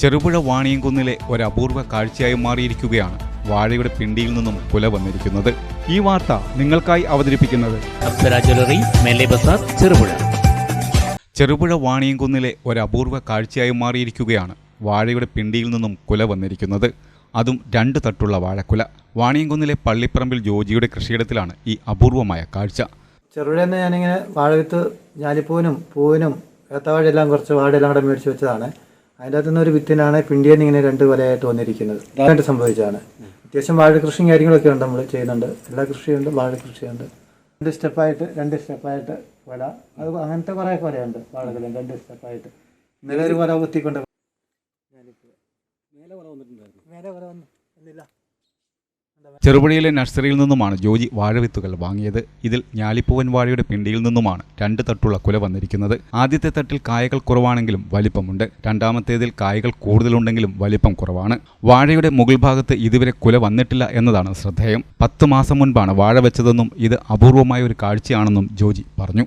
ചെറുപുഴ വാണിയംകുന്നിലെ ഒരു അപൂർവ കാഴ്ചയായി മാറിയിരിക്കുകയാണ് വാഴയുടെ പിണ്ടിയിൽ നിന്നും കുല വന്നിരിക്കുന്നത്. ഈ വാർത്ത നിങ്ങൾക്കായി അവതരിപ്പിക്കുന്നത് ചെറുപുഴ. ചെറുപുഴ വാണിയംകുന്നിലെ ഒരു അപൂർവ കാഴ്ചയായി മാറിയിരിക്കുകയാണ് വാഴയുടെ പിണ്ടിയിൽ നിന്നും കുല വന്നിരിക്കുന്നത്. അതും രണ്ട് തട്ടുള്ള വാഴക്കുല. വാണിയംകുന്നിലെ പള്ളിപ്പറമ്പിൽ ജോജിയുടെ കൃഷിയിടത്തിലാണ് ഈ അപൂർവമായ കാഴ്ച. ചെറുപുഴയിൽ നിന്ന് ഞാനിങ്ങനെ വാഴവിത്ത് ഞാലിപ്പൂവിനും പൂവിനും ഏത്തവാഴയെല്ലാം കുറച്ച് വാഴയെല്ലാം കൂടെ മേടിച്ച് വെച്ചതാണ്. അതിന്റെ അകത്തുനിന്ന് ഒരു വിത്തിനാണ് പിണ്ടിയെന്ന് ഇങ്ങനെ രണ്ട് വലയായിട്ട് വന്നിരിക്കുന്നത്. ഇതായിട്ട് സംഭവിച്ചാണ് അത്യാവശ്യം വാഴ കൃഷിയും കാര്യങ്ങളൊക്കെ ഉണ്ട് നമ്മൾ ചെയ്യുന്നുണ്ട്. എല്ലാ കൃഷിയുണ്ട് വാഴ കൃഷിയുണ്ട് രണ്ട് സ്റ്റെപ്പായിട്ട് രണ്ട് സ്റ്റെപ്പായിട്ട് വല. അത് അങ്ങനത്തെ കുറേ കൊലയുണ്ട് വാഴകൾ രണ്ട് സ്റ്റെപ്പായിട്ട്. ഇന്നലെ ഒരു വല കുത്തിക്കൊണ്ട് മേലെ കൊല വന്നിട്ടുണ്ടായിരുന്നു. മേലെ കുറവ് വന്നു എന്നില്ല ചെറുപുഴയിലെ നഴ്സറിയിൽ നിന്നുമാണ് ജോജി വാഴവിത്തുകൾ വാങ്ങിയത്. ഇതിൽ ഞാലിപ്പൂവൻ വാഴയുടെ പിണ്ടിയിൽ നിന്നുമാണ് രണ്ട് തട്ടുള്ള കുല വന്നിരിക്കുന്നത്. ആദ്യത്തെ തട്ടിൽ കായകൾ കുറവാണെങ്കിലും വലിപ്പമുണ്ട്. രണ്ടാമത്തേതിൽ കായകൾ കൂടുതലുണ്ടെങ്കിലും വലിപ്പം കുറവാണ്. വാഴയുടെ മുകൾ ഭാഗത്ത് ഇതുവരെ കുല വന്നിട്ടില്ല എന്നതാണ് ശ്രദ്ധേയം. പത്ത് മാസം മുൻപാണ് വാഴ വെച്ചതെന്നും ഇത് അപൂർവമായ ഒരു കാഴ്ചയാണെന്നും ജോജി പറഞ്ഞു.